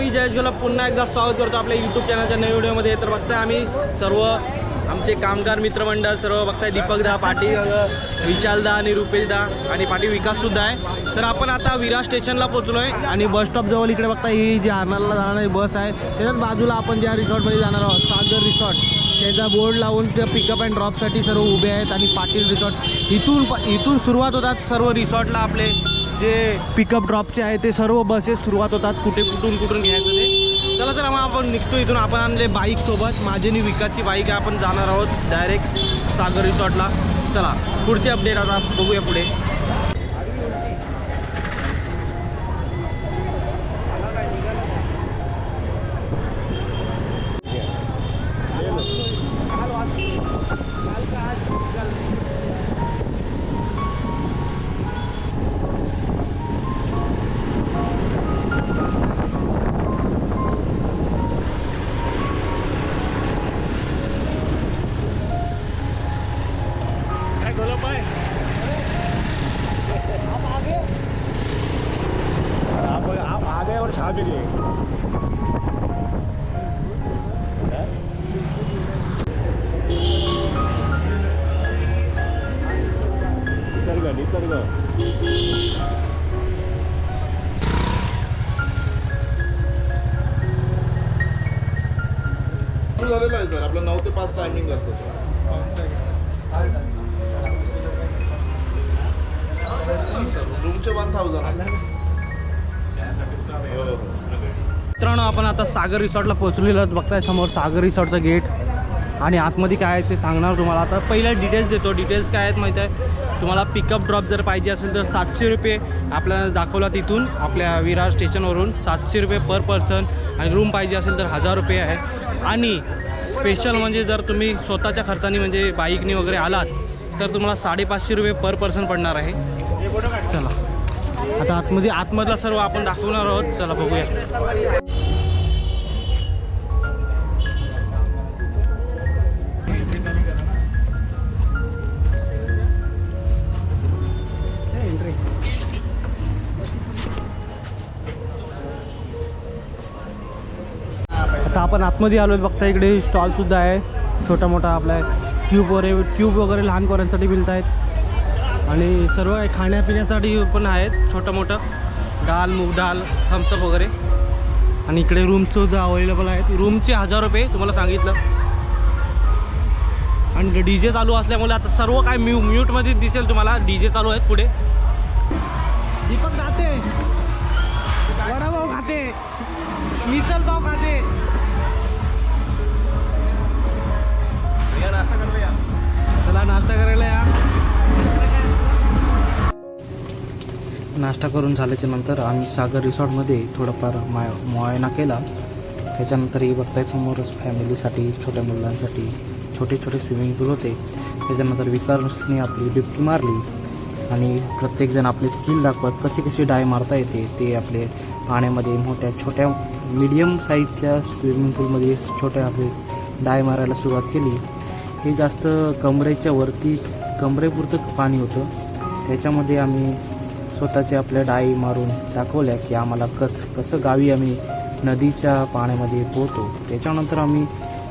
मी जयेश गोलब पुन्हा एकदा स्वागत करतो आपल्या यूट्यूब चॅनलच्या नवीन व्हिडिओमध्ये. तर बघताय आम्ही सर्व आमचे कामगार मित्रमंडळ सर्व बघताय दीपक दा पाटील विशाल दा आणि रुपेश दा आणि पाटील विकाससुद्धा आहे. तर आपण आता विरा स्टेशनला पोचलो आहे आणि बस स्टॉप जवळ इकडे बघता ही जी हरणाला जाणारी बस आहे त्याच्याच बाजूला आपण ज्या रिसॉर्टमध्ये जाणार आहोत सागर रिसॉर्ट. त्याचा बोर्ड लावून त्या पिकअप अँड ड्रॉपसाठी सर्व उभे आहेत आणि पाटील रिसॉर्ट. इथून इथून सुरुवात होतात सर्व रिसॉर्टला आपले. जे पिकअप ड्रॉपचे आहे ते सर्व बसेस सुरुवात होतात. कुठे कुठून कुठून घ्यायचं ते. चला चला मग आपण निघतो इथून. आपण आणले बाईक सोबत. माझी आणि विकासची बाईक आहे. आपण जाणार आहोत डायरेक्ट सागर रिसॉर्टला चला पुढचे अपडेट आता बघूया पुढे. झालेलं आहे सर. आपलं नऊ ते पाच टायमिंग असतं सर. रूमचे वन थाउजंड. मित्रांनो आपण आता सागर रिसॉर्टला पोहोचलेलो बघताय समोर सागर रिसॉर्टचं गेट आणि आतमध्ये काय आहे ते सांगणार तुम्हाला. आता पहिल्या डिटेल्स देतो. डिटेल्स काय आहेत माहीत आहे? तुम्हाला पिकअप ड्रॉप जर पाहिजे असेल तर सातशे रुपये आपल्याला दाखवला तिथून आपल्या विरार स्टेशनवरून सातशे रुपये पर पर्सन आणि रूम पाहिजे असेल तर हजार रुपये आहे. आणि स्पेशल म्हणजे जर तुम्ही स्वतःच्या खर्चाने म्हणजे बाईकने वगैरे आलात तर तुम्हाला साडेपाचशे रुपये पर पर्सन पडणार आहे. चला. आता आतमध्ये आतमधला सर्व आपण दाखवणार आहोत. चला बघूया. आपण आतमध्ये आलो बघता इकडे स्टॉलसुद्धा आहे. छोटा मोठा आपला ट्यूब वगैरे ट्यूब वगैरे लहान पोरांसाठी मिळत आहेत आणि सर्व खाण्यापिण्यासाठी पण आहेत. छोटं मोठं. डाल मूग डाल थम्सअप वगैरे. आणि इकडे रूमसुद्धा अवेलेबल आहेत. रूमचे हजार रुपये तुम्हाला सांगितलं. आणि डी जे चालू असल्यामुळे आता सर्व काय म्यू म्यूटमध्ये दिसेल तुम्हाला. डी जे चालू आहेत पुढे. दीपक खाते वडापाव खाते मिसल पाव खाते नाश्ता करायला या. नाश्ता करून झाल्याच्यानंतर आम्ही सागर रिसॉर्टमध्ये थोडंफार माय मुआयना केला. त्याच्यानंतर हे बघताय समोरच फॅमिलीसाठी छोट्या मुलांसाठी छोटे छोटे स्विमिंग पूल होते. त्याच्यानंतर विकासने आपली डुबकी मारली. आणि प्रत्येकजण आपले स्किल दाखवत कसे कसे डाय मारता येते ते आपले पाण्यामध्ये मोठ्या छोट्या मीडियम साईजच्या स्विमिंग पूलमध्ये छोट्या आपले डाय मारायला सुरुवात केली. हे जास्त कमरेच्या वरतीच कमरेपुरतं पाणी होतं. त्याच्यामध्ये आम्ही स्वतःचे आपल्या डाई मारून दाखवल्या की आम्हाला कस कसं गावी आम्ही नदीच्या पाण्यामध्ये पोहतो त्याच्यानंतर आम्ही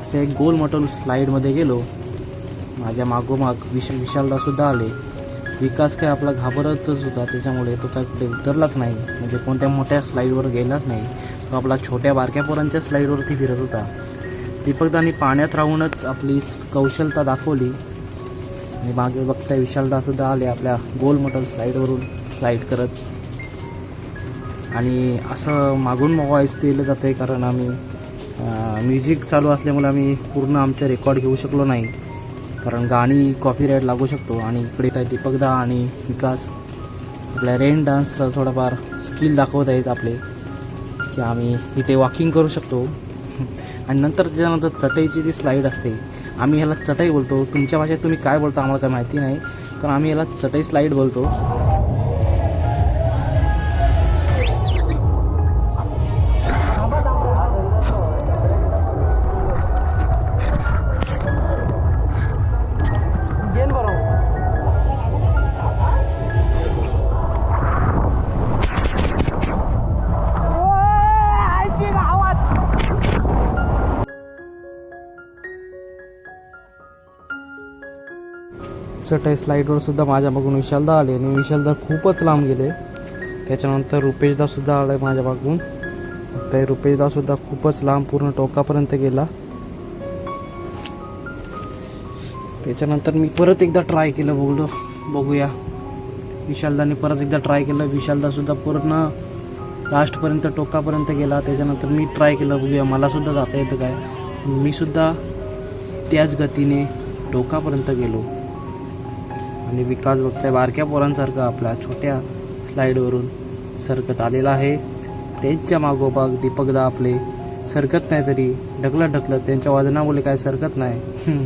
असं एक गोल मटल स्लाईडमध्ये गेलो. माझ्या मागोमाग विश विशालदासुद्धा आले. विकास काय आपला घाबरतच होता त्याच्यामुळे तो काय कुठे उतरलाच नाही. म्हणजे कोणत्या मोठ्या स्लाईडवर गेलाच नाही. तो आपला छोट्या बारक्या पोरांच्या स्लाईडवरती फिरत होता. दीपकदानी पाण्यात राहूनच आपली कौशलता दाखवली. आणि मागे बघताय विशालदासुद्धा आले आपल्या गोल मटल स्लाईडवरून स्लाईड करत. आणि असं मागून व्हॉईस दिलं जातं आहे कारण आम्ही म्युझिक चालू असल्यामुळे आम्ही पूर्ण आमचे रेकॉर्ड घेऊ शकलो नाही. कारण गाणी कॉपीराईट लागू शकतो आणि इकडे काय दीपकदा आणि विकास. आपल्या रेन डान्सचं थोडंफार स्किल दाखवत आहेत आपले. की आम्ही इथे वॉकिंग करू शकतो. आणि नंतर त्याच्यानंतर चटईची जी स्लाईड असते. आम्ही ह्याला चटई बोलतो. तुमच्या भाषेत तुम्ही काय बोलतो आम्हाला काय माहिती नाही. पण आम्ही ह्याला चटई स्लाईड बोलतो. चटई स्लाईडवरसुद्धा माझ्या मागून विशालदा आले आणि विशालदा खूपच लांब गेले. त्याच्यानंतर रुपेशदासुद्धा आलं आहे माझ्या मागून. ते रुपेशदासुद्धा खूपच लांब पूर्ण टोकापर्यंत गेला. त्याच्यानंतर मी परत एकदा ट्राय केलं बघलो बघूया. विशालदाने परत एकदा ट्राय केलं. विशालदासुद्धा पूर्ण लास्टपर्यंत टोकापर्यंत गेला. त्याच्यानंतर मी ट्राय केलं बघूया मलासुद्धा जाता येतं काय? मी सुद्धा त्याच गतीने टोकापर्यंत गेलो. आणि विकास बघताय बारक्या पोरांसारखं आपल्या छोट्या स्लाईडवरून सरकत आलेला आहे. त्यांच्या मागोपाग दीपकदा आपले सरकत नाही तरी ढकलत ढकलत त्यांच्या वजनामुळे काय सरकत नाही.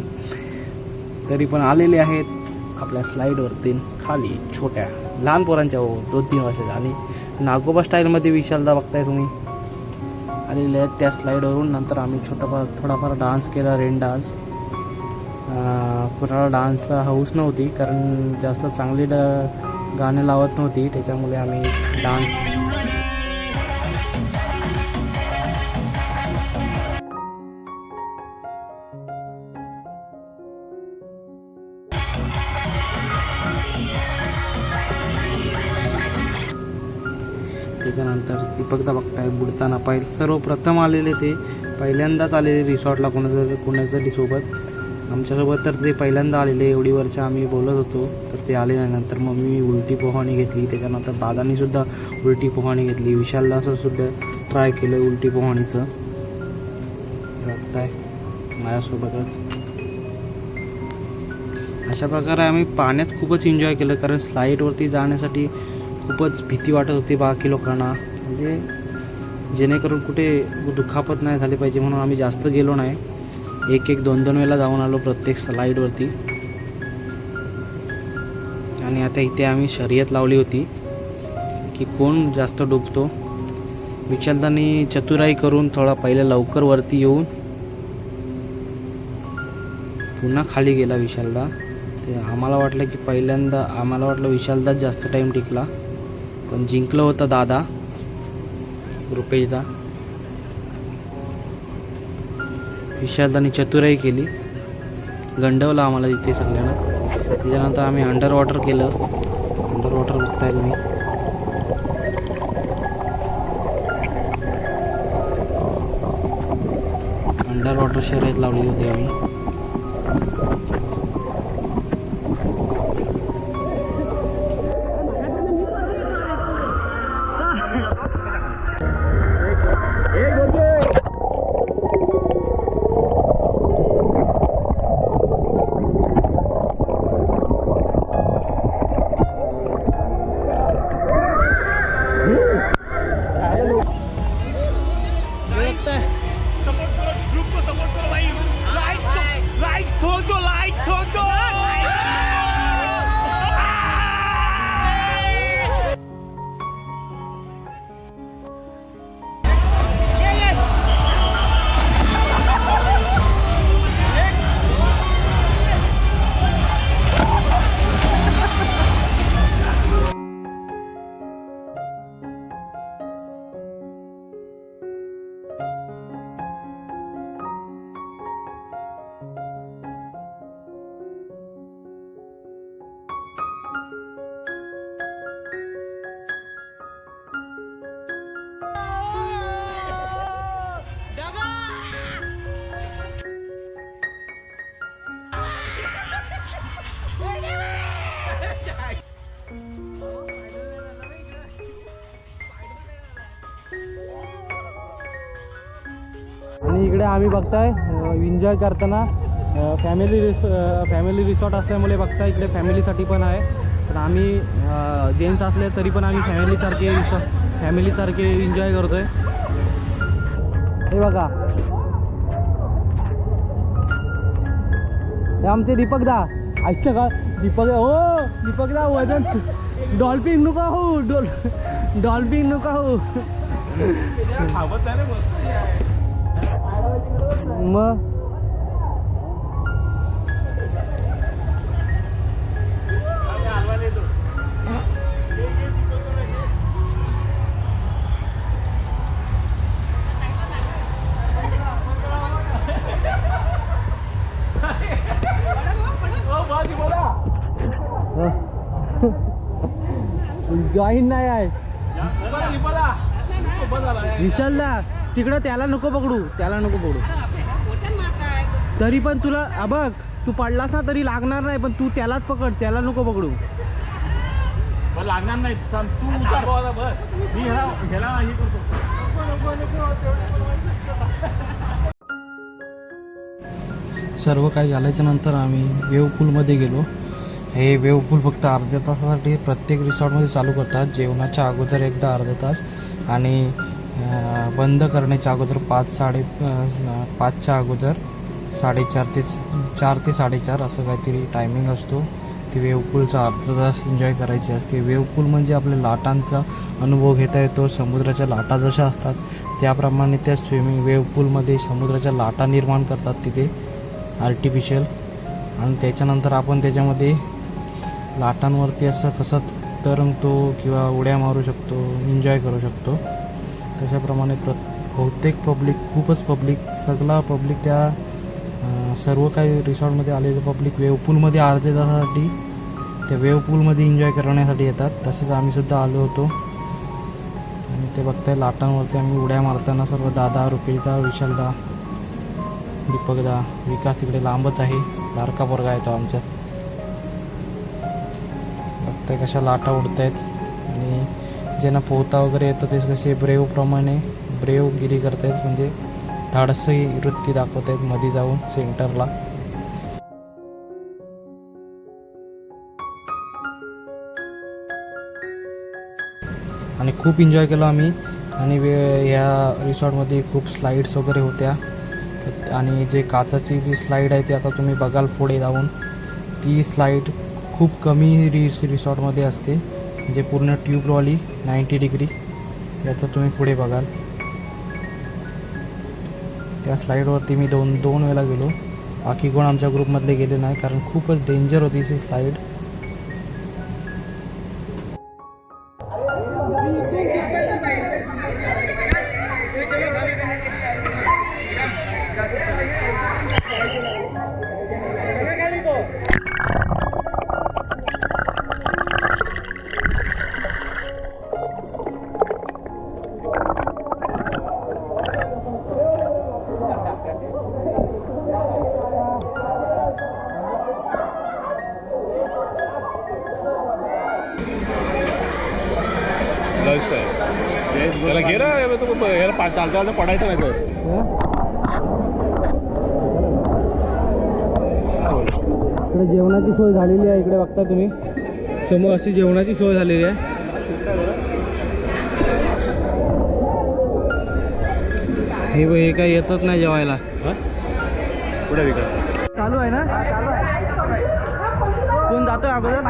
तरी पण आलेले आहेत आपल्या स्लाईडवरती खाली छोट्या लहान पोरांच्या हो दोन तीन वर्षाच्या. आणि नागोबा स्टाईलमध्ये विशालदा बघताय तुम्ही. आलेले आहेत त्या स्लाईडवरून नंतर आम्ही छोटाफार थोडाफार डान्स केला रेन डान्स कुणाला डान्सचा हौस नव्हती कारण जास्त चांगली ड गाणे लावत नव्हती त्याच्यामुळे आम्ही डान्स त्याच्यानंतर दीपकदा बघताय बुडताना पाहिजे सर्वप्रथम आलेले ते. पहिल्यांदाच आलेले रिसॉर्टला कोणाच्या कोणातरी सोबत. आमच्यासोबत तर ते पहिल्यांदा आलेले एवढी वर्ष आम्ही बोलत होतो तर ते आले नाही. नंतर मग मी उलटी पोहाणी घेतली त्याच्यानंतर दादानीसुद्धा उलटी पोहाणी घेतली. विशालदासं सुद्धा ट्राय केलं उलटी पोहाणीचं. बघताय माझ्यासोबतच. अशा प्रकारे आम्ही पाण्यात खूपच एन्जॉय केलं कारण स्लाईडवरती जाण्यासाठी खूपच भीती वाटत होती बाकी लोकांना. म्हणजे जेणेकरून कुठे दुखापत नाही झाली पाहिजे म्हणून आम्ही जास्त गेलो नाही. एक एक दोन दोन वेळा जाऊन आलो प्रत्येक स्लाईडवरती आणि आता इथे आम्ही शर्यत लावली होती की कोण जास्त डुबतो. विचारताना चतुराई करून थोडा पहिले लवकर वरती येऊन पुन्हा खाली गेला विशालदा. ते आम्हाला वाटलं की पहिल्यांदा आम्हाला वाटलं विशालदाच जास्त टाईम टिकला. पण जिंकलं होतं दादा रुपेशदा. विशालदानी चतुराई केली. गंडवलं आम्हाला तिथे सगळ्यांना. त्याच्यानंतर आम्ही अंडर वॉटर केलं. अंडर वॉटर बघताय तुम्ही. अंडर वॉटर शर्यत लावली होती आम्ही. आम्ही बघताय. एन्जॉय करताना फॅमिली रिस फॅमिली रिसॉर्ट असल्यामुळे बघताय इकडे फॅमिलीसाठी पण आहे. तर आम्ही जेंट्स असले तरी पण आम्ही फॅमिलीसारखे फॅमिलीसारखे एन्जॉय करतोय. हे बघा. हे आमचे दीपक दा आजच्या का दीपक हो दीपकदा वजन. डॉल्फिन नुका हो डॉल डॉल्फिन नुका हो मग जॉईन नाही आहे. विशाल दा तिकडं त्याला नको पकडू त्याला नको पकडू. तरी पण तुला बघ तू पडलास ना तरी लागणार नाही पण तू त्यालाच पकड त्याला नको पकडू. लागणार नाही. थांब, तू उतार बाबा बस. मी ह्याला ह्याला हे करतो. सर्व काही झाल्याच्यानंतर आम्ही वेव पूलमध्ये गेलो. हे वेव पूल फक्त अर्ध्या तासासाठी प्रत्येक रिसॉर्टमध्ये चालू करतात. जेवणाच्या अगोदर एकदा अर्धा तास आणि अं, बंद करण्याच्या अगोदर पाच साडे अं, पाचच्या अगोदर साडेचार ते चार ते साडेचार असं काहीतरी टायमिंग असतो. ते वेवपूलचा अर्धा तास एन्जॉय करायची असते. वेवपूल म्हणजे आपल्या लाटांचा अनुभव घेता येतो. समुद्राच्या लाटा जशा असतात त्याप्रमाणे त्या स्विमिंग वेवपूलमध्ये समुद्राच्या लाटा निर्माण करतात तिथे आर्टिफिशियल आणि त्याच्यानंतर आपण त्याच्यामध्ये लाटांवरती असं कसं तरंगतो किंवा उड्या मारू शकतो एन्जॉय करू शकतो. तशाप्रमाणे प्र बहुतेक पब्लिक खूपच पब्लिक सगळा पब्लिक त्या सर्व काही रिसॉर्टमध्ये आलेलं पब्लिक वेव पूलमध्ये अर्ध्या तासासाठी त्या वेव पूलमध्ये एन्जॉय करण्यासाठी येतात. तसेच आम्हीसुद्धा आलो होतो. आणि ते बघताय लाटांवरती आम्ही उड्या मारताना सर्व दादा रुपेशदा विशालदा दीपकदा विकास तिकडे लांबच आहे. बारका पोरगा आहे तो आमचा. बघताय कशा लाटा उडत आहेत आणि ज्यांना पोहता वगैरे येतं ते कसे ब्रेवप्रमाणे ब्रेवगिरी करतायत. म्हणजे धाडसही वृत्ती दाखवत आहेत मध्ये जाऊन सेंटरला. आणि खूप एन्जॉय केलो आम्ही. आणि वे ह्या रिसॉर्टमध्ये खूप स्लाईड्स वगैरे होत्या. आणि जे काचाची जी स्लाईड आहे ती आता तुम्ही बघाल पुढे जाऊन. ती स्लाईड खूप कमी रिस रिसॉर्टमध्ये असते. जे पूर्ण ट्यूबवाली नाईंटी डिग्री ते आता तुम्ही पुढे बघाल. त्या स्लाईडवरती मी दोन दोन वेळा गेलो. बाकी कोण आमच्या ग्रुपमधले गेले नाही कारण खूपच डेंजर होती ती स्लाईड पा- चालता चालता पडायचं नाही तर. इकडे जेवणाची सोय झालेली आहे इकडे बघता तुम्ही. समोर अशी जेवणाची सोय झालेली आहे. हे बघ, हे काही येतच नाही जेवायला. पुढे विकास? चालू आहे ना? कोण जातोय अगोदर?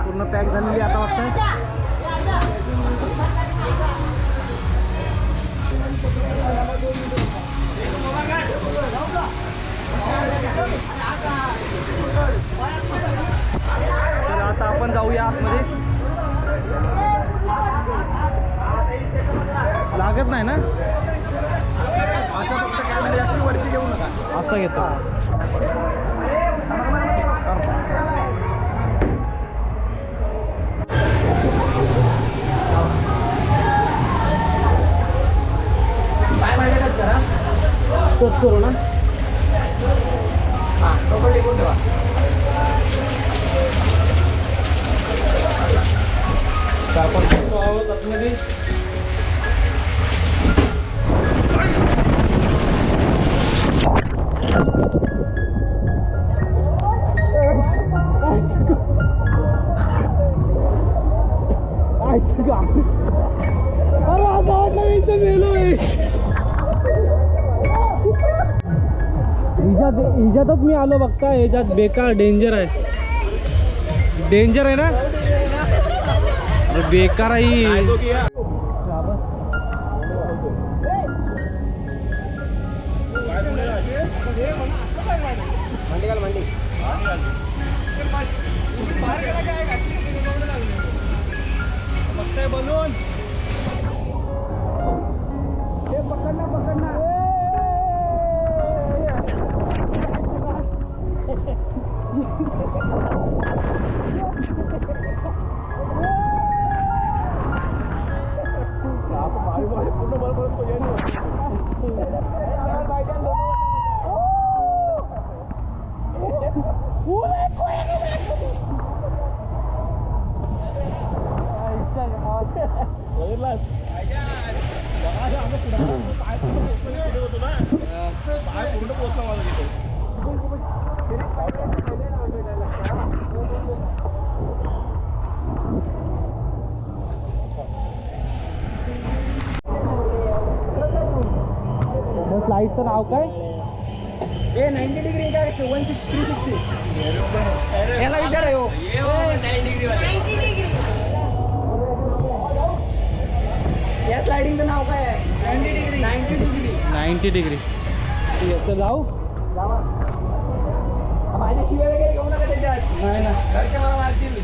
पूर्ण पॅक झालेली आता वाटतं आता आपण जाऊया आतमध्ये. लागत नाही ना? असं घेतो. करू ना. हिच्यात हिच्यातच मी आलो बघता ह्याच्यात बेकार डेंजर आहे डेंजर आहे ना? बेकार आहे ही. फ्लाईटचं नाव काय? याला विचार हो या स्लायडिंगचं नाव काय आहे? Ninety degree ninety degree ninety degree तर जाऊ. माझ्या शिवाय वगैरे घेऊ नका त्याच्यात. नाही ना घरचे मला मारतील.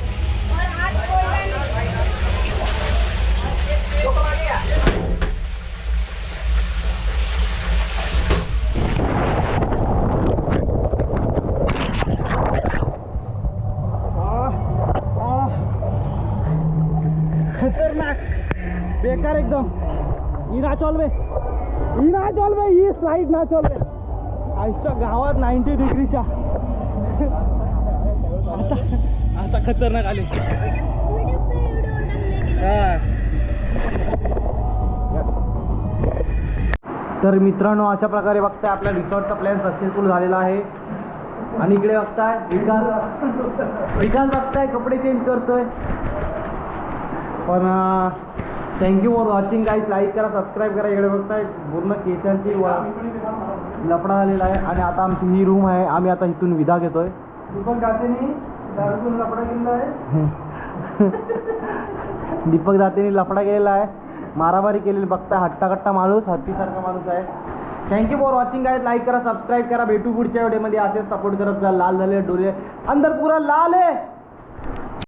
ना चलवे. ही ना चलवे ही स्लाईड ना चलवे. आजच्या गावात नाईन्टी डिग्रीच्या आता आता खतरनाक आली. तर मित्रांनो अशा प्रकारे बघताय आपल्या रिसॉर्टचा प्लॅन सक्सेसफुल झालेला आहे. आणि इकडे बघताय विकास विकास बघताय कपडे चेंज करतोय. पण thank you for watching guys like करा सबस्क्राईब करा. इकडे बघताय पूर्ण केसांची व लफडा झालेला आहे. आणि आता आमची ही रूम आहे. आम्ही आता इथून विदा घेतोय. दीपक दातेनी लफडा केलेला आहे. दीपक दातेनी लफडा केलेला आहे. मारामारी केलेली. बघता हट्टाकट्टा माणूस हत्तीसारखा माणूस आहे. Thank you for watching guys like करा सबस्क्राईब करा. भेटू पुढच्या व्हिडिओमध्ये असेच सपोर्ट करत जा. लाल झाले डोले. अंदर पुरा लाल आहे.